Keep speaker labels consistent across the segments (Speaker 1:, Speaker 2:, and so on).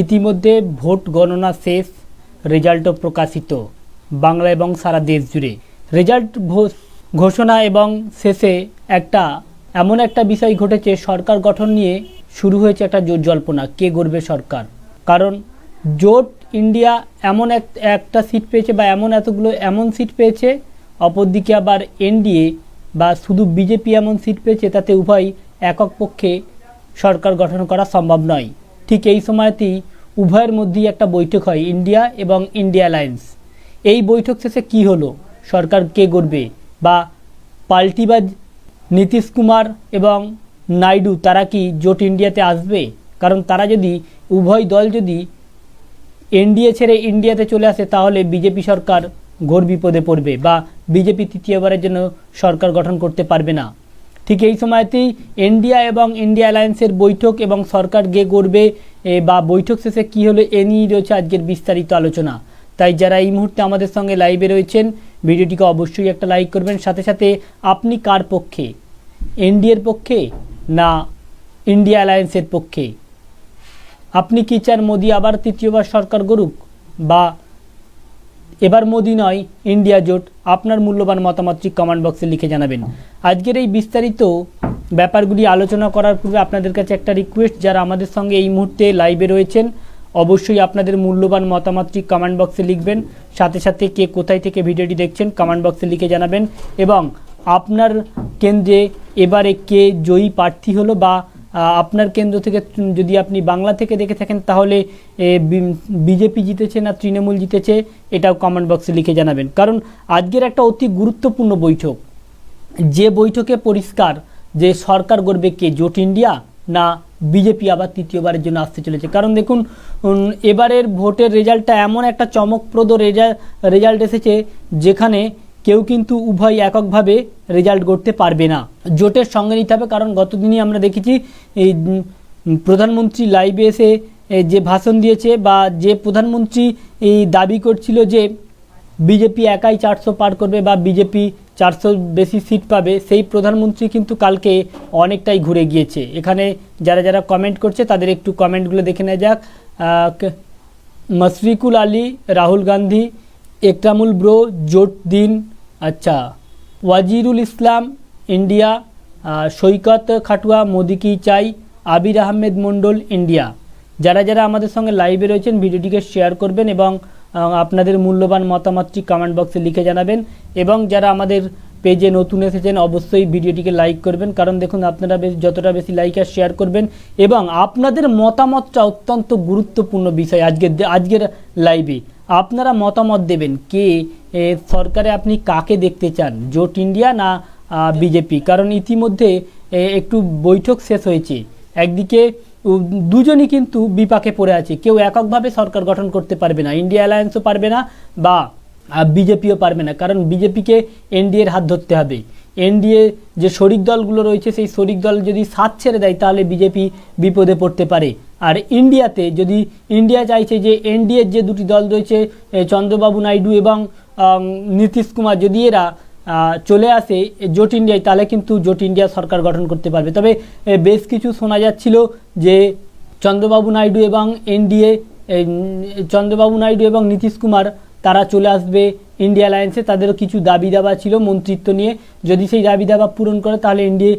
Speaker 1: ইতিমধ্যে ভোট গণনা শেষ, রেজাল্টও প্রকাশিত। বাংলা এবং সারা দেশ জুড়ে। রেজাল্ট ঘোষণা এবং শেষে একটা, এমন একটা বিষয় ঘটেছে, সরকার গঠন নিয়ে শুরু হয়েছে একটা জোট জল্পনা। কে গড়বে সরকার? কারণ জোট ইন্ডিয়া এমন এক, একটা সিট পেয়েছে বা এমন এতগুলো, এমন সিট পেয়েছে, অপরদিকে আবার এনডিএ বা শুধু বিজেপি এমন সিট পেয়েছে, তাতে উভয় একক পক্ষে সরকার গঠন করা সম্ভব নয়। ঠিক এই সময়তেই উভয়ের মধ্যেই একটা বৈঠক হয়, ইন্ডিয়া এবং ইন্ডিয়া অ্যালায়েন্স এই বৈঠক শেষে কি হলো? সরকার কে গড়বে? বা পাল্টিবাজ নীতিশ কুমার এবং নাইডু, তারা কি জোট ইন্ডিয়াতে আসবে? কারণ তারা যদি, উভয় দল যদি এনডিএ ছেড়ে ইন্ডিয়াতে চলে আসে, তাহলে বিজেপি সরকার ঘোর বিপদে পড়বে বা বিজেপি তৃতীয়বারের জন্য সরকার গঠন করতে পারবে না। ঠিক এই সময়তেই ইন্ডিয়া এবং ইন্ডিয়া অ্যালায়েন্সের বৈঠক এবং সরকার গে করবে বা বৈঠক শেষে কী হলো এ নিয়ে রয়েছে আজকের বিস্তারিত আলোচনা। তাই যারা এই মুহূর্তে আমাদের সঙ্গে লাইভে রয়েছেন, ভিডিওটিকে অবশ্যই একটা লাইক করবেন। সাথে সাথে আপনি কার পক্ষে? এনডিএর পক্ষে না ইন্ডিয়া অ্যালায়েন্সের পক্ষে? আপনি কি চান মোদি আবার তৃতীয়বার সরকার গড়ুক, বা এবার মোদি নয় ইন্ডিয়া জোট। আপনার মূল্যবান মতামতটি কমেন্ট বক্সে লিখে জানাবেন। আজকের এই বিস্তারিত ব্যাপারগুলি আলোচনা করার পূর্বে আপনাদের কাছে একটা রিকোয়েস্ট যারা আমাদের সঙ্গে এই মুহূর্তে লাইভে রয়েছেন, অবশ্যই আপনাদের মূল্যবান মতামতটি কমেন্ট বক্সে লিখবেন। সাথে সাথে কে কোথায় থেকে ভিডিওটি দেখছেন কমেন্ট বক্সে লিখে জানাবেন। এবং আপনার কেন্দ্রে এবারে কে জয়ী প্রার্থী হলো বা আপনার কেন্দ্র থেকে যদি আপনি বাংলা থেকে দেখে থাকেন, তাহলে বিজেপি জিতেছে না তৃণমূল জিতেছে, এটাও কমেন্ট বক্সে লিখে জানাবেন। কারণ আজকের একটা অতি গুরুত্বপূর্ণ বৈঠক। যে বৈঠকে পরিষ্কার যে সরকার গড়বে কে, জোট ইন্ডিয়া না বিজেপি আবার তৃতীয়বারের জন্য আসতে চলেছে? কারণ দেখুন এবারের ভোটের রেজাল্টটা এমন একটা চমকপ্রদ রেজাল্ট রেজাল্ট এসেছে, যেখানে কেউ কিন্তু উভয় এককভাবে রেজাল্ট করতে পারবে না। জোটের সঙ্গে নিতে হবে, কারণ গতদিনই আমরা দেখেছি এই প্রধানমন্ত্রী লাইভে এসে যে ভাষণ দিয়েছে বা যে প্রধানমন্ত্রী এই দাবি করছিল যে বিজেপি একাই চারশো পার করবে বা বিজেপি চারশো বেশি সিট পাবে, সেই প্রধানমন্ত্রী কিন্তু কালকে অনেকটাই ঘুরে গিয়েছে। এখানে যারা যারা কমেন্ট করছে তাদের একটু কমেন্টগুলো দেখে নেওয়া যাক। মশরিকুল আলী, রাহুল গান্ধী, একরামুল ব্রো, জোট দিন আচ্ছা ওয়াজিরুল ইসলাম, ইন্ডিয়া সৈকত খাটুয়া, মোদি কি চাই, আবির আহমেদ মণ্ডল, ইন্ডিয়া। যারা যারা আমাদের সঙ্গে লাইভে রয়েছেন, ভিডিওটিকে শেয়ার করবেন এবং আপনাদের মূল্যবান মতামতটি কমেন্ট বক্সে লিখে জানাবেন। এবং যারা আমাদের পেজে নতুন এসেছেন, অবশ্যই ভিডিওটিকে লাইক করবেন। কারণ দেখুন, আপনারা বেশ, যতটা বেশি লাইক আর শেয়ার করবেন এবং আপনাদের মতামতটা অত্যন্ত গুরুত্বপূর্ণ বিষয় আজকের আজকের লাইভে আপনারা মতামত দেবেন কে সরকারে আপনি কাকে দেখতে চান, জোট ইন্ডিয়া না বিজেপি? কারণ ইতিমধ্যে একটু বৈঠক শেষ হয়েছে। একদিকে দুজনই কিন্তু বিপাকে পড়ে আছে। কেউ এককভাবে সরকার গঠন করতে পারবে না। ইন্ডিয়া অ্যালায়েন্সও পারবে না বা বিজেপিও পারবে না। কারণ বিজেপিকে এনডিএর হাত ধরতে হবে। এনডিএ যে শরিক দলগুলো রয়েছে, সেই শরিক দল যদি সাত ছেড়ে দেয়, তাহলে বিজেপি বিপদে পড়তে পারে। আর ইন্ডিয়াতে যদি ইন্ডিয়া চাইছে যে এনডিএর যে দুটি দল রয়েছে চন্দ্রবাবু নাইডু এবং নীতিশ কুমার যদি এরা চলে আসে জোট ইন্ডিয়ায় তাহলে কিন্তু জোট ইন্ডিয়া সরকার গঠন করতে পারবে। তবে বেশ কিছু শোনা যাচ্ছিল যে চন্দ্রবাবু নাইডু এবং এনডিএ চন্দ্রবাবু নাইডু এবং নীতিশ কুমার, তারা চলে আসবে ইন্ডিয়া অ্যালায়েন্সে তাদেরও কিছু দাবি দাবা ছিল মন্ত্রিত্ব নিয়ে। যদি সেই দাবি দাবা পূরণ করে, তাহলে ইন্ডিয়া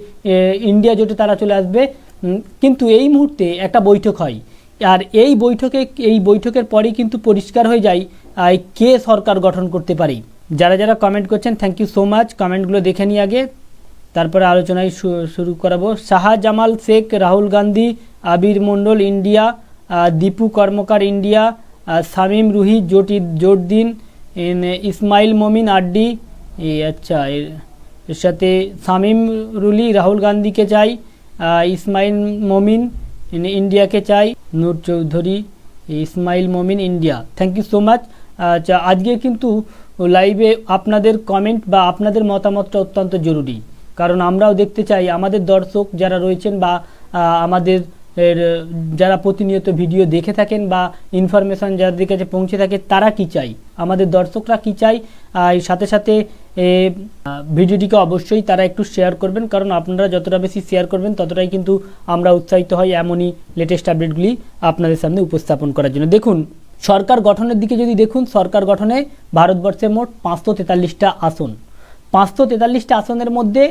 Speaker 1: ইন্ডিয়া জোটে তারা চলে আসবে। কিন্তু এই মুহূর্তে একটা বৈঠক হয়। আর এই বৈঠকে, এই বৈঠকের পরেই কিন্তু পরিষ্কার হয়ে যায় কে সরকার গঠন করতে পারে। যারা যারা কমেন্ট করছেন থ্যাংক ইউ সো মাচ কমেন্টগুলো দেখে নিই আগে। তারপরে আলোচনায় শুরু করাবো। শাহজামাল শেখ, রাহুল গান্ধী, আবির মণ্ডল ইন্ডিয়া দীপু কর্মকার ইন্ডিয়া শামীম রুহি, জোটি জোট দিন ইসমাইল মমিন আড্ডি আচ্ছা এর সাথে শামীম রুলি, রাহুল গান্ধীকে চাই। ইসমাইল মমিন ইন ইন্ডিয়াকে চাই, Noor Chowdhury, Ismail Momin India. Thank you so much আচ্ছা আজকে কিন্তু লাইভে আপনাদের কমেন্ট বা আপনাদের মতামতটা অত্যন্ত জরুরি। কারণ আমরাও দেখতে চাই আমাদের দর্শক যারা রয়েছেন বা আমাদের যারা প্রতিনিয়ত ভিডিও দেখে থাকেন বা ইনফরমেশন যাদের কাছে পৌঁছে থাকে, তারা কি চাই আমাদের দর্শকরা কি চাই আর সাথে সাথে ভিডিওটিকে অবশ্যই তারা একটু শেয়ার করবেন, কারণ আপনারা যতটা বেশি শেয়ার করবেন, ততটাই কিন্তু আমরা উৎসাহিত হই এমনই লেটেস্ট আপডেটগুলি আপনাদের সামনে উপস্থাপন করার জন্য। দেখুন, সরকার গঠনের দিকে যদি দেখুন, সরকার গঠনে ভারতবর্ষে মোট পাঁচশো তেতাল্লিশটা আসন। পাঁচশো তেতাল্লিশটা আসনের মধ্যে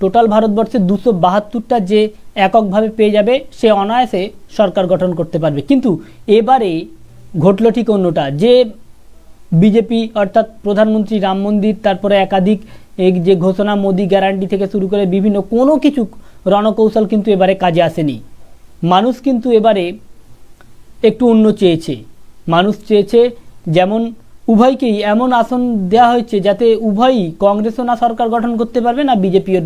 Speaker 1: টোটাল ভারতবর্ষে দুশো বাহাত্তরটা যে এককভাবে পেয়ে যাবে, সে অনায়াসে সরকার গঠন করতে পারবে। কিন্তু এবারে ঘটল ঠিক অন্যটা। যে বিজেপি অর্থাৎ প্রধানমন্ত্রী রাম মন্দির, তারপরে একাধিক যে ঘোষণা, মোদি গ্যারান্টি থেকে শুরু করে বিভিন্ন কোনো কিছু রণকৌশল কিন্তু এবারে কাজে আসেনি। মানুষ কিন্তু এবারে একটু অন্য চেয়েছে। মানুষ চেয়েছে যেমন উভয়কেই এমন আসন দেওয়া হয়েছে যাতে উভয়ই কংগ্রেসও না সরকার গঠন করতে পারবে, না বিজেপিও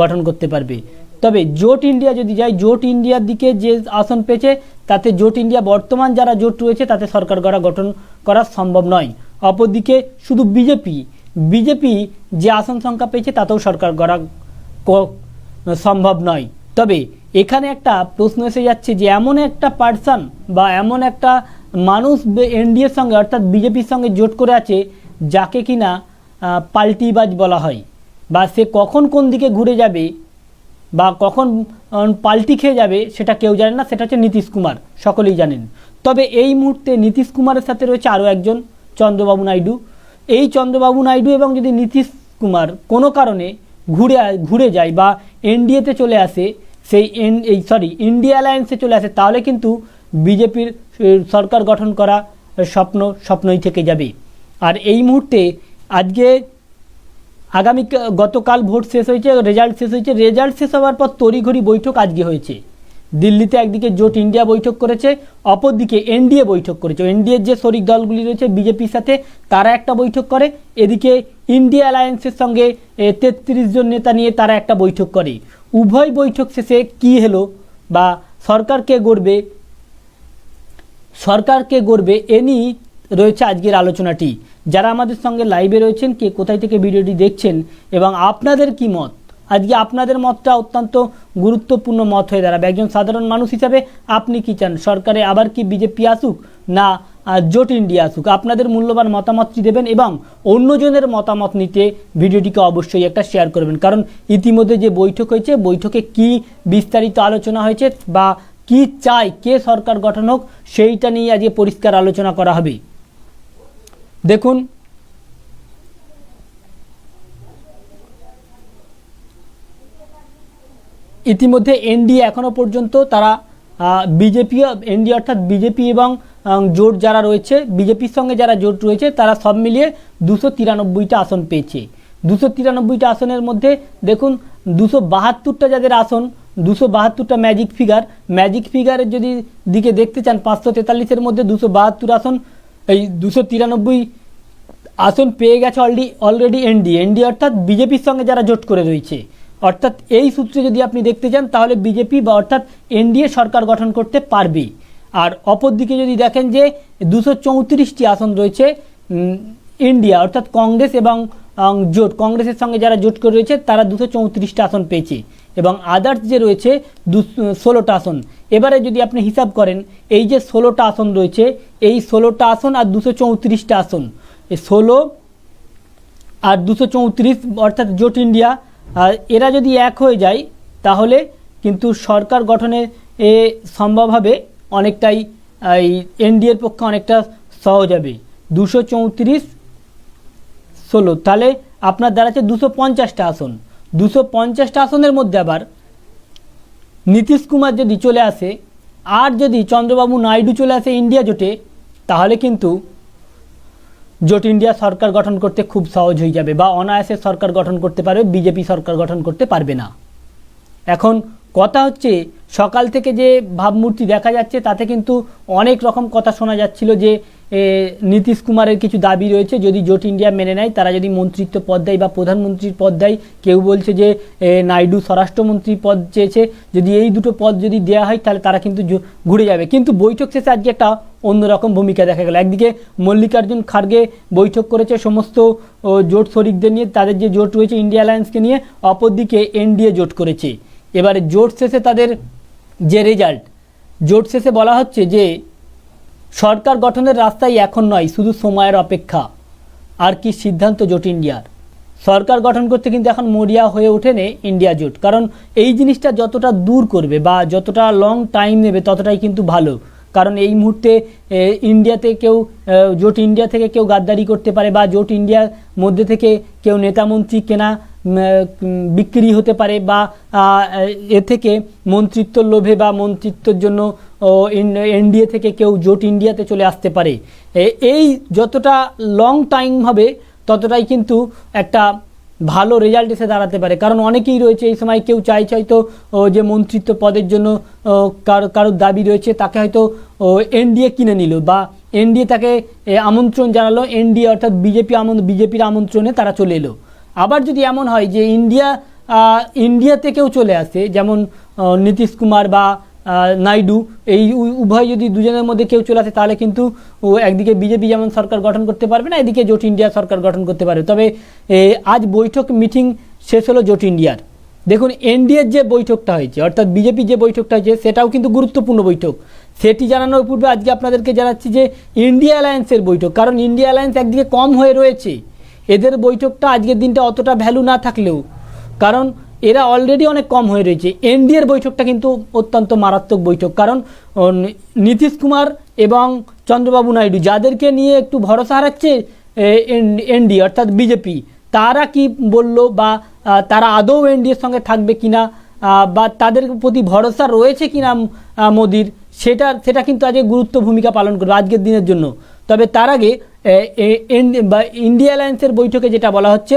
Speaker 1: গঠন করতে পারবে। তবে জোট ইন্ডিয়া যদি যায়, জোট ইন্ডিয়ার দিকে যে আসন পেয়েছে, তাতে জোট ইন্ডিয়া বর্তমান যারা জোট রয়েছে, তাতে সরকার গড়া গঠন করা সম্ভব নয়। অপরদিকে শুধু বিজেপি বিজেপি যে আসন সংখ্যা পেয়েছে, তাতেও সরকার গড়া সম্ভব নয়। তবে এখানে একটা প্রশ্ন এসে যাচ্ছে যে, এমন একটা পার্সন বা এমন একটা মানুষ এনডিএর সঙ্গে, অর্থাৎ বিজেপির সঙ্গে জোট করে আছে যাকে কিনা পাল্টিবাজ বলা হয়। বা সে কখন কোন দিকে ঘুরে যাবে বা কখন পাল্টি খেয়ে যাবে সেটা কেউ জানে না। সেটা হচ্ছে নীতিশ কুমার, সকলেই জানেন। তবে এই মুহূর্তে নীতিশ কুমারের সাথে রয়েছে আরও একজন, চন্দ্রবাবু নাইডু। এই চন্দ্রবাবু নাইডু এবং যদি নীতিশ কুমার কোনো কারণে ঘুরে ঘুরে যায় বা এনডিএতে চলে আসে, সেই এন এই সরি ইন্ডিয়া অ্যালায়েন্সে চলে আসে, তাহলে কিন্তু বিজেপির সরকার গঠন করা স্বপ্ন, স্বপ্নই থেকে যাবে। আর এই মুহূর্তে আজকে আগামী গতকাল ভোট শেষ হয়েছে, রেজাল্ট শেষ হয়েছে। রেজাল্ট শেষ হওয়ার পর তড়িঘড়ি বৈঠক আজকে হয়েছে। দিল্লিতে একদিকে জোট ইন্ডিয়া বৈঠক করেছে, অপরদিকে এনডিএ বৈঠক করেছে। এনডিএর যে শরিক দলগুলি রয়েছে, বিজেপির সাথে তারা একটা বৈঠক করে, এদিকে ইন্ডিয়া অ্যালায়েন্সের সঙ্গে তেত্রিশ জন নেতা নিয়ে তারা একটা বৈঠক করে। উভয় বৈঠক শেষে কী হলো বা সরকার কে গড়বে সরকারকে গড়বে এ নিয়েই রয়েছে আজকের আলোচনাটি। যারা আমাদের সঙ্গে লাইভে রয়েছেন, কে কোথায় থেকে ভিডিওটি দেখছেন এবং আপনাদের কি মত? আজকে আপনাদের মতটা অত্যন্ত গুরুত্বপূর্ণ মত হয়ে দাঁড়াবে। একজন সাধারণ মানুষ হিসাবে আপনি কি চান? সরকারে আবার কি বিজেপি আসুক না জোট ইন্ডিয়া আসুক? আপনাদের মূল্যবান মতামতটি দেবেন এবং অন্যজনের মতামত নিতে ভিডিওটিকে অবশ্যই একটা শেয়ার করবেন। কারণ ইতিমধ্যে যে বৈঠক হয়েছে, বৈঠকে কি বিস্তারিত আলোচনা হয়েছে বা কি চায়, কে সরকার গঠন হোক, সেইটা নিয়ে আজকে পরিষ্কার আলোচনা করা হবে। দেখুন, ইতিমধ্যে এনডিএ এখনও পর্যন্ত তারা বিজেপি এনডিএ অর্থাৎ বিজেপি এবং জোট যারা রয়েছে, বিজেপির সঙ্গে যারা জোট রয়েছে, তারা সব মিলিয়ে দুশো তিরানব্বইটা আসন পেয়েছে। দুশো তিরানব্বইটা আসনের মধ্যে, দেখুন, দুশো বাহাত্তরটা যাদের আসন দুশো বাহাত্তরটা ম্যাজিক ফিগার ম্যাজিক ফিগারের যদি দিকে দেখতে চান, পাঁচশো তেতাল্লিশের মধ্যে দুশো বাহাত্তর আসন, এই দুশো তিরানব্বই আসন পেয়ে গেছে অলরেডি অলরেডি এনডি এনডি অর্থাৎ বিজেপির সঙ্গে যারা জোট করে রয়েছে। অর্থাৎ এই সূত্রে যদি আপনি দেখতে চান, তাহলে বিজেপি বা অর্থাৎ এনডিএ সরকার গঠন করতে পারবে। আর অপরদিকে যদি দেখেন যে দুশো চৌত্রিশটি আসন রয়েছে ইন্ডিয়া অর্থাৎ কংগ্রেস এবং জোট, কংগ্রেসের সঙ্গে যারা জোট করে রয়েছে, তারা দুশো চৌত্রিশটা আসন পেয়েছে। এবং আদার্স যে রয়েছে দু, ষোলোটা আসন। এবারে যদি আপনি হিসাব করেন, এই যে ষোলোটা আসন রয়েছে, এই ষোলোটা আসন আর দুশো চৌত্রিশটা আসন। এই ষোলো আর দুশো চৌত্রিশ, অর্থাৎ জোট ইন্ডিয়া, আর এরা যদি এক হয়ে যায়, তাহলে কিন্তু সরকার গঠনে এ সম্ভব হবে অনেকটাই, এই এনডিএর পক্ষে অনেকটা সহজ হবে। দুশো চৌত্রিশ, ষোলো, তাহলে আপনার দাঁড়াচ্ছে দুশো পঞ্চাশটা আসন। দুশো পঞ্চাশটা আসনের মধ্যে আবার নীতিশ কুমার যদি চলে আসে, আর যদি চন্দ্রবাবু নাইডু চলে আসে ইন্ডিয়া জোটে, তাহলে কিন্তু জোট ইন্ডিয়া সরকার গঠন করতে খুব সহজ হয়ে যাবে বা অনায়াসে সরকার গঠন করতে পারবে, বিজেপি সরকার গঠন করতে পারবে না। এখন কথা হচ্ছে, সকাল থেকে যে ভাবমূর্তি দেখা যাচ্ছে, তাতে কিন্তু অনেক রকম কথা শোনা যাচ্ছিল যে নীতিশ কুমারের কিছু দাবি রয়েছে। যদি জোট ইন্ডিয়া মেনে নেয়, তারা যদি মন্ত্রিত্ব পদ দেয় বা প্রধানমন্ত্রীর পদ দেয়, কেউ বলছে যে নাইডু স্বরাষ্ট্রমন্ত্রী পদ চেয়েছে। যদি এই দুটো পদ যদি দেওয়া হয়, তাহলে তারা কিন্তু ঘুরে যাবে। কিন্তু বৈঠক শেষে আজকে একটা অন্যরকম ভূমিকা দেখা গেল। একদিকে মল্লিকার্জুন খার্গে বৈঠক করেছে সমস্ত জোট শরিকদের নিয়ে, তাদের যে জোট রয়েছে ইন্ডিয়া অ্যালায়েন্সকে নিয়ে, অপরদিকে এনডিএ জোট করেছে। এবারে জোট শেষে তাদের যে রেজাল্ট, জোট শেষে বলা হচ্ছে যে সরকার গঠনের রাস্তাই এখন নয়, শুধু সময়ের অপেক্ষা। আর কি সিদ্ধান্ত জোট ইন্ডিয়ার? সরকার গঠন করতে কিন্তু এখন মরিয়া হয়ে ওঠেনে ইন্ডিয়া জোট। কারণ এই জিনিসটা যতটা দূর করবে বা যতটা লং টাইম নেবে ততটাই কিন্তু ভালো। কারণ এই মুহূর্তে ইন্ডিয়াতে কেউ জোট ইন্ডিয়া থেকে কেউ গাদ্দারি করতে পারে বা জোট ইন্ডিয়ার মধ্যে থেকে কেউ নেতামন্ত্রী কেনা বিক্রি হতে পারে বা এ থেকে মন্ত্রিত্বর লোভে বা মন্ত্রিত্বর জন্য এনডিএ থেকে কেউ জোট ইন্ডিয়াতে চলে আসতে পারে। এই যতটা লং টাইম হবে, ততটাই কিন্তু একটা ভালো রেজাল্ট এসে দাঁড়াতে পারে। কারণ অনেকেই রয়েছে, এই সময় কেউ চাইছে হয়তো যে মন্ত্রিত্ব পদের জন্য কারও, কারোর দাবি রয়েছে, তাকে হয়তো এনডিএ কিনে নিল বা এনডিএ তাকে আমন্ত্রণ জানালো, এনডিএ অর্থাৎ বিজেপি আমন বিজেপির আমন্ত্রণে তারা চলে এলো। আবার যদি এমন হয় যে ইন্ডিয়া ইন্ডিয়া থেকেও চলে আসে, যেমন নীতিশ কুমার বা নাইডু, এই উভয় যদি দুজনের মধ্যে কেউ চলে আসে, তাহলে কিন্তু একদিকে বিজেপি যেমন সরকার গঠন করতে পারবে না, এদিকে জোট ইন্ডিয়া সরকার গঠন করতে পারবে। তবে আজ বৈঠক মিটিং শেষ হলো জোট ইন্ডিয়ার। দেখুন, এনডিএর যে বৈঠকটা হয়েছে, অর্থাৎ বিজেপি যে বৈঠকটা হয়েছে, সেটাও কিন্তু গুরুত্বপূর্ণ বৈঠক। সেটি জানানোর পূর্বে আজকে আপনাদেরকে জানাচ্ছি যে, ইন্ডিয়া অ্যালায়েন্সের বৈঠক, কারণ ইন্ডিয়া অ্যালায়েন্স একদিকে কম হয়ে রয়েছে এদের বৈঠকটা আজকের দিনটা অতটা ভ্যালু না থাকলেও। কারণ এরা অলরেডি অনেক কম হয়ে রয়েছে। এনডিএর বৈঠকটা কিন্তু অত্যন্ত মারাত্মক বৈঠক। কারণ নীতিশ কুমার এবং চন্দ্রবাবু নাইডু যাদেরকে নিয়ে একটু ভরসা হারাচ্ছে এনডি অর্থাৎ বিজেপি তারা কি বলল বা তারা আদৌ এনডিএর সঙ্গে থাকবে কিনা বা তাদের প্রতি ভরসা রয়েছে কিনা মোদির, সেটা সেটা কিন্তু আজকে গুরুত্ব ভূমিকা পালন করবে আজকের দিনের জন্য। তবে তার আগে বা ইন্ডিয়া অ্যালায়েন্সের বৈঠকে যেটা বলা হচ্ছে,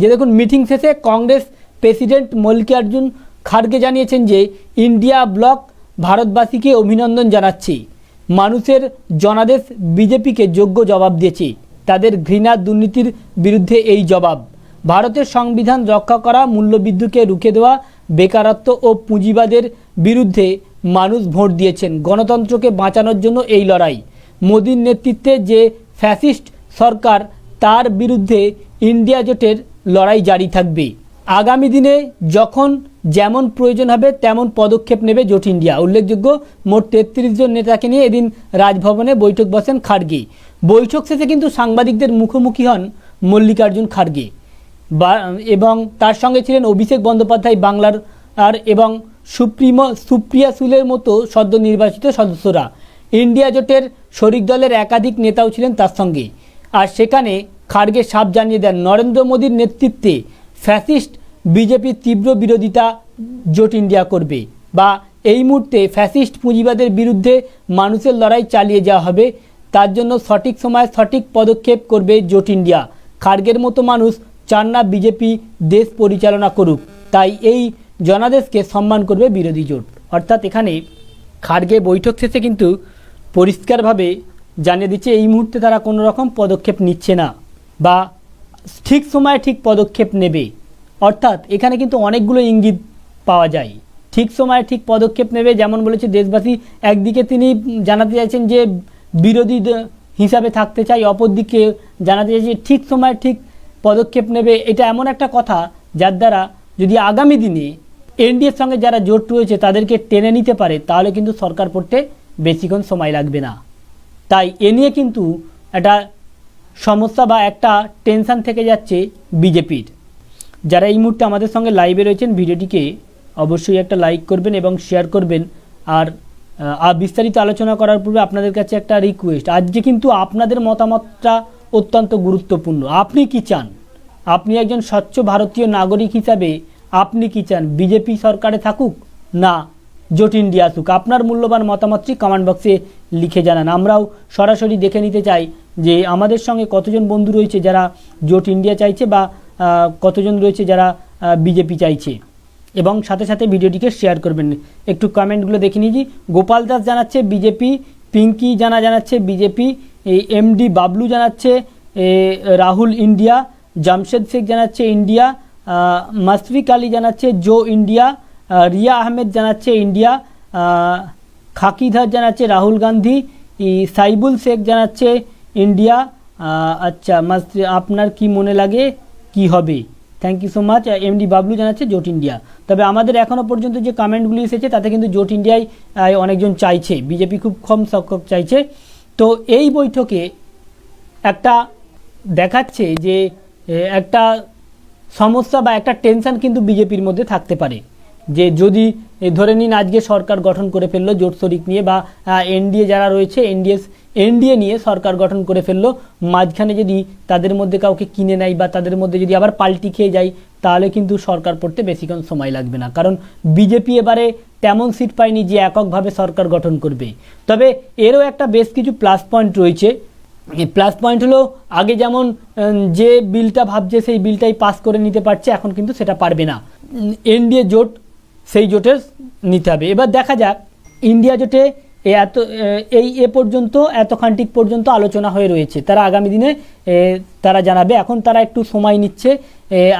Speaker 1: যে দেখুন, মিটিং শেষে কংগ্রেস প্রেসিডেন্ট মল্লিকার্জুন খাড়গে জানিয়েছেন যে, ইন্ডিয়া ব্লক ভারতবাসীকে অভিনন্দন জানাচ্ছে। মানুষের জনাদেশ বিজেপিকে যোগ্য জবাব দিয়েছে। তাদের ঘৃণা দুর্নীতির বিরুদ্ধে এই জবাব। ভারতের সংবিধান রক্ষা করা মূল্যবৃদ্ধিকে রুখে দেওয়া, বেকারত্ব ও পুঁজিবাদের বিরুদ্ধে মানুষ ভোট দিয়েছেন। গণতন্ত্রকে বাঁচানোর জন্য এই লড়াই। মোদীর নেতৃত্বে যে ফ্যাসিস্ট সরকার, তার বিরুদ্ধে ইন্ডিয়া জোটের লড়াই জারি থাকবে। আগামী দিনে যখন যেমন প্রয়োজন হবে, তেমন পদক্ষেপ নেবে জোট ইন্ডিয়া। উল্লেখযোগ্য, মোট তেত্রিশ জন নেতাকে নিয়ে এদিন রাজভবনে বৈঠক বসেন খাড়গে। বৈঠক শেষে কিন্তু সাংবাদিকদের মুখোমুখি হন মল্লিকার্জুন খাড়গে। বা, এবং তার সঙ্গে ছিলেন অভিষেক বন্দ্যোপাধ্যায় বাংলার, আর এবং সুপ্রিমো, সুপ্রিয়া সুলের মতো সদ্য নির্বাচিত সদস্যরা। ইন্ডিয়া জোটের শরিক দলের একাধিক নেতাও ছিলেন তার সঙ্গে। আর সেখানে খাড়গে সাপ জানিয়ে দেন, নরেন্দ্র মোদীর নেতৃত্বে ফ্যাসিস্ট বিজেপির তীব্র বিরোধিতা জোট ইন্ডিয়া করবে বা এই মুহূর্তে ফ্যাসিস্ট পুঁজিবাদের বিরুদ্ধে মানুষের লড়াই চালিয়ে যাওয়া হবে, তার জন্য সঠিক সময়ে সঠিক পদক্ষেপ করবে জোট ইন্ডিয়া। খার্গের মতো মানুষ চান না বিজেপি দেশ পরিচালনা করুক, তাই এই জনাদেশকে সম্মান করবে বিরোধী জোট। অর্থাৎ এখানে খার্গে বৈঠক শেষে কিন্তু পরিষ্কারভাবে জানিয়ে দিচ্ছে, এই মুহূর্তে তারা কোনো রকম পদক্ষেপ নিচ্ছে না বা ঠিক সময়ে ঠিক পদক্ষেপ নেবে। অর্থাৎ এখানে কিন্তু অনেকগুলো ইঙ্গিত পাওয়া যায়। ঠিক সময়ে ঠিক পদক্ষেপ নেবে, যেমন বলেছে দেশবাসী, একদিকে তিনি জানাতে চাইছেন যে বিরোধী হিসাবে থাকতে চাই, অপরদিকে জানাতে চাইছে ঠিক সময়ে ঠিক পদক্ষেপ নেবে। এটা এমন একটা কথা যার দ্বারা যদি আগামী দিনে এনডিএর সঙ্গে যারা জোট রয়েছে তাদেরকে টেনে নিতে পারে, তাহলে কিন্তু সরকার পড়তে বেশিক্ষণ সময় লাগবে না। তাই এ নিয়ে কিন্তু একটা সমস্যা বা একটা টেনশন থেকে যাচ্ছে বিজেপির। যারা এই মুহূর্তে আমাদের সঙ্গে লাইভে রয়েছেন, ভিডিওটিকে অবশ্যই একটা লাইক করবেন এবং শেয়ার করবেন। আর বিস্তারিত আলোচনা করার পূর্বে আপনাদের কাছে একটা রিকোয়েস্ট আজকে কিন্তু আপনাদের মতামতটা অত্যন্ত গুরুত্বপূর্ণ। আপনি কি চান? আপনি একজন স্বচ্ছ ভারতীয় নাগরিক হিসাবে আপনি কি চান? বিজেপি সরকারে থাকুক? না। জোট ইন্ডিয়া আসুক। আপনার মূল্যবান মতামতটি কমেন্ট বক্সে লিখে জানান। আমরাও সরাসরি দেখে নিতে চাই যে আমাদের সঙ্গে কতজন বন্ধু রয়েছে যারা জোট ইন্ডিয়া চাইছে বা কতজন রয়েছে যারা বিজেপি চাইছে। এবং সাথে সাথে ভিডিওটিকে শেয়ার করবেন। একটু কমেন্টগুলো দেখে নিয়েছি গোপাল দাস জানাচ্ছে বিজেপি, পিঙ্কি জানা জানাচ্ছে বিজেপি এমডি বাবলু জানাচ্ছে রাহুল ইন্ডিয়া, জামশেদ শেখ জানাচ্ছে ইন্ডিয়া মাসফিক আলী জানাচ্ছে জো ইন্ডিয়া রিয়া আহমেদ জানাচ্ছে ইন্ডিয়া খাকিধার জানাচ্ছে রাহুল গান্ধী সাইবুল শেখ জানাচ্ছে ইন্ডিয়া আচ্ছা মাস আপনার কি মনে লাগে? কি হবে? Thank you so much MD Bablu জানাচ্ছে জোট ইন্ডিয়া। তবে আমাদের এখনও পর্যন্ত যে কমেন্টগুলি এসেছে, তাতে কিন্তু জোট ইন্ডিয়ায় অনেকজন চাইছে। বিজেপি খুব কম সংখ্যক চাইছে। তো এই বৈঠকে একটা দেখাচ্ছে যে একটা সমস্যা বা একটা টেনশন কিন্তু বিজেপির মধ্যে থাকতে পারে। যে যদি ধরে নিন আজকে সরকার গঠন করে ফেলল জোট শরিক নিয়ে বা এনডিএ যারা রয়েছে এনডিএ এনডিএ নিয়ে সরকার গঠন করে ফেলল, মাঝখানে যদি তাদের মধ্যে কাউকে কিনে নেয় বা তাদের মধ্যে যদি আবার পাল্টি খেয়ে যায়, তাহলে কিন্তু সরকার পড়তে বেশিক্ষণ সময় লাগবে না। কারণ বিজেপি এবারে তেমন সিট পায়নি যে এককভাবে সরকার গঠন করবে। তবে এরও একটা বেশ কিছু প্লাস পয়েন্ট রয়েছে। প্লাস পয়েন্ট হলো, আগে যেমন যে বিলটা ভাবছে সেই বিলটাই পাস করে নিতে পারছে, এখন কিন্তু সেটা পারবে না। এনডিএ জোট সেই জোটে নিতে হবে। এবার দেখা যাক, ইন্ডিয়া জোটে এত এই এ পর্যন্ত, এতখানটিক পর্যন্ত আলোচনা হয়ে রয়েছে। তারা আগামী দিনে তারা জানাবে। এখন তারা একটু সময় নিচ্ছে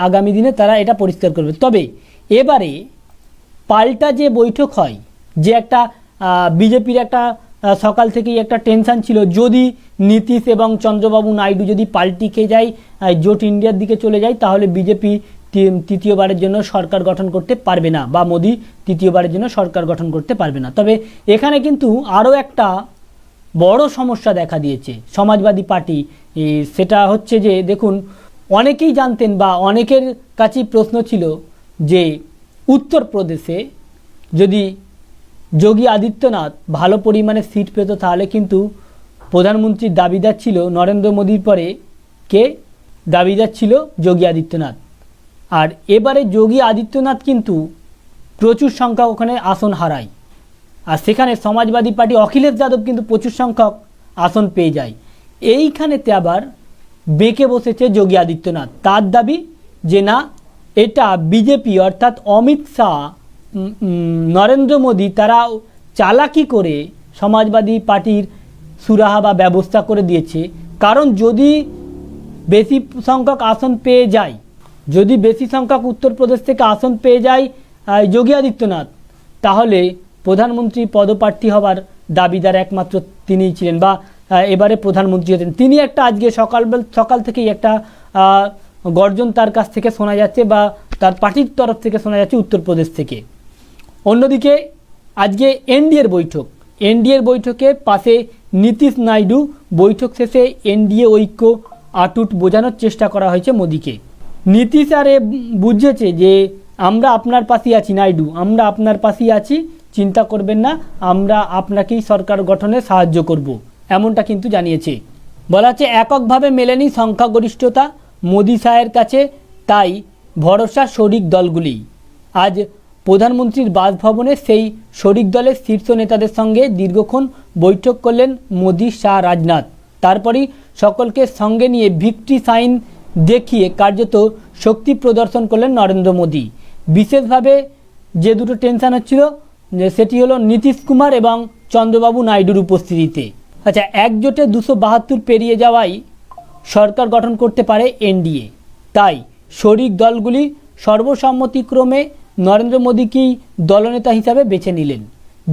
Speaker 1: আগামী দিনে তারা এটা পরিষ্কার করবে। তবে এবারে পাল্টা যে বৈঠক হয়, যে একটা বিজেপির একটা সকাল থেকেই একটা টেনশন ছিল, যদি নীতিশ এবং চন্দ্রবাবু নাইডু যদি পাল্টি যায় জোট ইন্ডিয়ার দিকে চলে যায়, তাহলে বিজেপি তৃতীয়বারের জন্য সরকার গঠন করতে পারবে না বা মোদি তৃতীয়বারের জন্য সরকার গঠন করতে পারবে না। তবে এখানে কিন্তু আরও একটা বড় সমস্যা দেখা দিয়েছে সমাজবাদী পার্টি। সেটা হচ্ছে যে, দেখুন, অনেকেই জানতেন বা অনেকের কাছেই প্রশ্ন ছিল যে, উত্তরপ্রদেশে যদি যোগী আদিত্যনাথ ভালো পরিমাণে সিট পেত, তাহলে কিন্তু প্রধানমন্ত্রীর দাবিদার ছিল নরেন্দ্র মোদীর পরে কে? দাবিদার ছিল যোগী আদিত্যনাথ। আর এবারে যোগী আদিত্যনাথ কিন্তু প্রচুর সংখ্যক ওখানে আসন হারায়। আর সেখানে সমাজবাদী পার্টি অখিলেশ যাদব কিন্তু প্রচুর সংখ্যক আসন পেয়ে যায়। এইখানেতে আবার বেঁকে বসেছে যোগী আদিত্যনাথ। তার দাবি যে না, এটা বিজেপি অর্থাৎ অমিত শাহ নরেন্দ্র মোদী তারা চালাকি করে সমাজবাদী পার্টির সুরাহা বা ব্যবস্থা করে দিয়েছে। কারণ যদি বেশি সংখ্যক আসন পেয়ে যায় যদি বেশি সংখ্যক উত্তরপ্রদেশ থেকে আসন পেয়ে যায় যোগী আদিত্যনাথ, তাহলে প্রধানমন্ত্রী পদপ্রার্থী হবার দাবিদার একমাত্র তিনিই ছিলেন বা এবারে প্রধানমন্ত্রী হতেন। তিনি একটা আজকে সকাল সকাল থেকেই একটা গর্জন তার কাছ থেকে শোনা যাচ্ছে বা তার পার্টির তরফ থেকে শোনা যাচ্ছে উত্তরপ্রদেশ থেকে। অন্যদিকে আজকে এনডিএর বৈঠক। এনডিএর বৈঠকে পাশে নীতিশ নাইডু, বৈঠক শেষে এনডিএ ঐক্য আটুট বোঝানোর চেষ্টা করা হয়েছে মোদিকে। নীতিশ আরে বুঝেছে যে আমরা আপনার পাশেই আছি, নাইডু। আমরা আপনার পাশেই আছি, চিন্তা করবেন না, আমরা আপনাকেই সরকার গঠনে সাহায্য করব, এমনটা কিন্তু জানিয়েছে। বলা হচ্ছে, এককভাবে মেলেনি সংখ্যাগরিষ্ঠতা, মোদি শাহের কাছে, তাই ভরসা শরিক দলগুলি। আজ প্রধানমন্ত্রীর বাসভবনে সেই শরিক দলের শীর্ষ নেতাদের সঙ্গে দীর্ঘক্ষণ বৈঠক করলেন মোদি শাহ রাজনাথ। তারপরই সকলকে সঙ্গে নিয়ে ভিক্টরি সাইন দেখিয়ে কার্যত শক্তি প্রদর্শন করলেন নরেন্দ্র মোদী। বিশেষভাবে যে দুটো টেনশন হচ্ছিল সেটি হলো নীতিশ কুমার এবং চন্দ্রবাবু নাইডুর উপস্থিতিতে। আচ্ছা একজোটে দুশো বাহাত্তর পেরিয়ে যাওয়াই সরকার গঠন করতে পারে এনডিএ। তাই শরিক দলগুলি সর্বসম্মতিক্রমে নরেন্দ্র মোদীকেই দলনেতা হিসাবে বেছে নিলেন।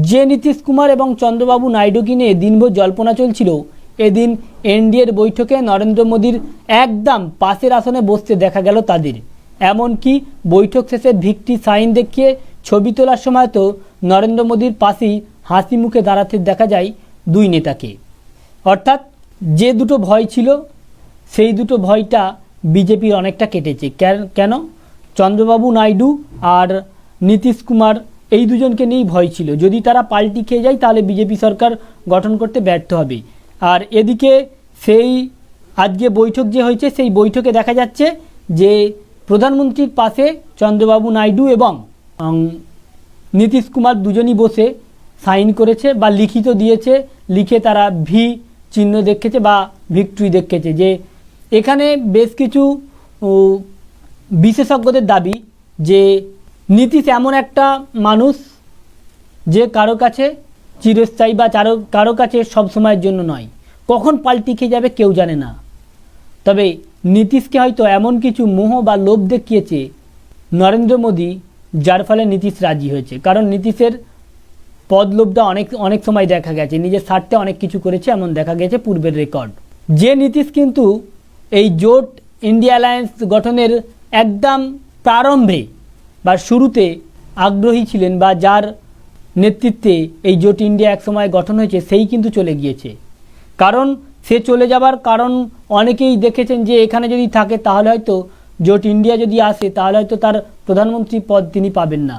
Speaker 1: যে নীতিশ কুমার এবং চন্দ্রবাবু নাইডুকে নিয়ে দিনভর জল্পনা চলছিল এদিন এনডিএর বৈঠকে নরেন্দ্র মোদীর একদম পাশের আসনে বসতে দেখা গেল তাদের। এমনকি বৈঠক শেষে ভিক্টি সাইন দেখিয়ে ছবি তোলার সময় তো নরেন্দ্র মোদীর পাশেই হাসি মুখে দাঁড়াতে দেখা যায় দুই নেতাকে। অর্থাৎ যে দুটো ভয় ছিল, সেই দুটো ভয়টা বিজেপির অনেকটা কেটেছে। কেন- কেন? চন্দ্রবাবু নাইডু আর নীতিশ কুমার এই দুজনকে নিয়েই ভয় ছিল। যদি তারা পাল্টি খেয়ে যায়, তাহলে বিজেপি সরকার গঠন করতে ব্যর্থ হবে। আর এদিকে সেই আজকে বৈঠক যে হয়েছে, সেই বৈঠকে দেখা যাচ্ছে যে প্রধানমন্ত্রীর পাশে চন্দ্রবাবু নাইডু এবং নীতিশ কুমার দুজনই বসে সাইন করেছে বা লিখিত দিয়েছে, লিখে তারা ভি চিহ্ন দেখেছে বা ভিক্টরি দেখেছে যে এখানে বেশ কিছু বিশেষজ্ঞদের দাবি যে নীতিশ এমন একটা মানুষ যে কারও কাছে চিরস্থায়ী বা কারও কারও কাছে সবসময়ের জন্য নয়। কখন পাল্টি খেয়ে যাবে কেউ জানে না। তবে নীতিশকে হয়তো এমন কিছু মোহ বা লোভ দেখিয়েছে নরেন্দ্র মোদী, যার ফলে নীতিশ রাজি হয়েছে। কারণ নীতিশের পদ লোভটা অনেক অনেক সময় দেখা গেছে। নিজের স্বার্থে অনেক কিছু করেছে, এমন দেখা গেছে পূর্বের রেকর্ড। যে নীতিশ কিন্তু এই জোট ইন্ডিয়া অ্যালায়েন্স গঠনের একদম প্রারম্ভে বা শুরুতে আগ্রহী ছিলেন বা যার নেতৃত্বে এই জোট ইন্ডিয়া একসময় গঠন হয়েছে, সেই কিন্তু চলে গিয়েছে। কারণ সে চলে যাবার কারণ অনেকেই দেখেছেন যে এখানে যদি থাকে, তাহলে হয়তো জোট ইন্ডিয়া যদি আসে, তাহলে হয়তো তার প্রধানমন্ত্রী পদ তিনি পাবেন না।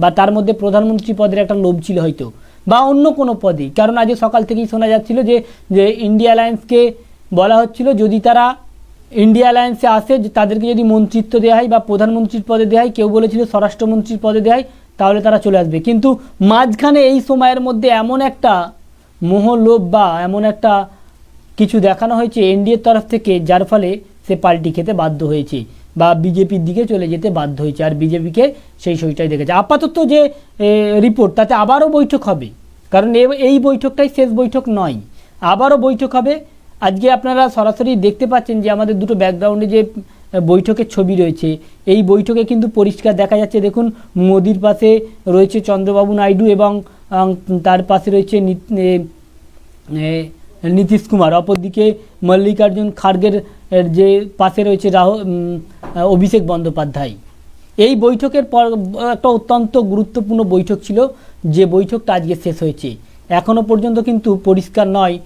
Speaker 1: বা তার মধ্যে প্রধানমন্ত্রী পদের একটা লোভ ছিল হয়তো। বা অন্য কোনো পদে। কারণ আজ সকাল থেকেই শোনা যাচ্ছিল যে যে ইন্ডিয়া অ্যালায়েন্সকে বলা হচ্ছিল, যদি তারা ইন্ডিয়া অ্যালায়েন্সে আসে তাদেরকে যদি মন্ত্রিত্ব দেওয়া হয় বা প্রধানমন্ত্রীর পদে দেওয়া হয়, কেউ বলেছিল স্বরাষ্ট্রমন্ত্রীর পদে দেওয়া হয় তাহলে তারা চলে আসবে। কিন্তু মাঝখানে এই সময়ের মধ্যে এমন একটা মোহলোভ বা এমন একটা কিছু দেখানো হয়েছে এনডিএর তরফ থেকে, যার ফলে সে পাল্টি খেতে বাধ্য হয়েছে বা বিজেপির দিকে চলে যেতে বাধ্য হয়েছে। আর বিজেপিকে সেই সইটাই দেখেছে। আপাতত যে রিপোর্ট তাতে আবারও বৈঠক হবে। কারণ এই বৈঠকটাই শেষ বৈঠক নয়। আবারও বৈঠক হবে। আজকে আপনারা সরাসরি দেখতে পাচ্ছেন যে আমাদের দুটো ব্যাকগ্রাউন্ডে যে বৈঠকের ছবি রয়েছে। এই বৈঠকে কিন্তু পরিষ্কার দেখা যাচ্ছে, দেখুন, মোদির পাশে রয়েছে চন্দ্রবাবু নাইডু এবং তার পাশে রয়েছে নীতিশ কুমার। অপরদিকে মল্লিকার্জুন খার্গের যে পাশে রয়েছে রাহ অভিষেক বন্দ্যোপাধ্যায়। এই বৈঠকের পর, একটা অত্যন্ত গুরুত্বপূর্ণ বৈঠক ছিল, যে বৈঠকটা আজকে শেষ হয়েছে। এখনও পর্যন্ত কিন্তু পরিষ্কার নয়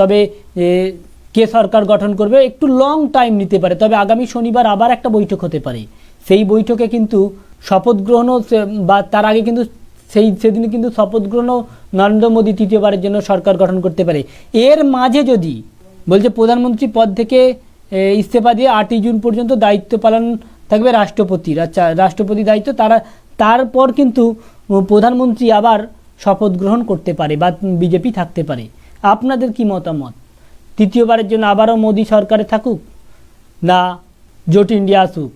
Speaker 1: তবে কে সরকার গঠন করবে, একটু লং টাইম নিতে পারে। তবে আগামী শনিবার আবার একটা বৈঠক হতে পারে। সেই বৈঠকে কিন্তু শপথ গ্রহণও বা তার আগে কিন্তু সেই সেদিনে কিন্তু শপথ গ্রহণ নরেন্দ্র মোদী তৃতীয়বারের জন্য সরকার গঠন করতে পারে। এর মাঝে যদি, বলছে প্রধানমন্ত্রী পদ থেকে ইস্তফা দিয়ে আটই জুন পর্যন্ত দায়িত্ব পালন থাকবে রাষ্ট্রপতির আচ্ছা রাষ্ট্রপতি দায়িত্ব, তারা, তারপর কিন্তু প্রধানমন্ত্রী আবার শপথ গ্রহণ করতে পারে বা বিজেপি থাকতে পারে। আপনাদের কি মতামত? তৃতীয়বারের জন্য আবারও মোদী সরকারে থাকুক? না, জোট ইন্ডিয়া আসুক।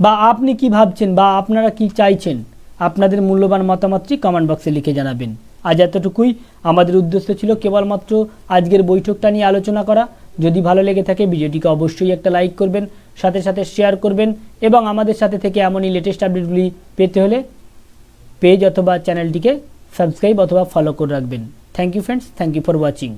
Speaker 1: বা আপনি কি ভাবছেন বা আপনারা কি চাইছেন? আপনাদের মূল্যবান মতামতটি কমেন্ট বক্সে লিখে জানাবেন। আজ এতটুকুই। আমাদের উদ্দেশ্য ছিল কেবলমাত্র আজকের বৈঠকটা নিয়ে আলোচনা করা। যদি ভালো লেগে থাকে, ভিডিওটিকে অবশ্যই একটা লাইক করবেন, সাথে সাথে শেয়ার করবেন এবং আমাদের সাথে থেকে এমনই লেটেস্ট আপডেটগুলি পেতে হলে পেজ অথবা চ্যানেলটিকে সাবস্ক্রাইব অথবা ফলো করে রাখবেন। Thank you friends thank you for watching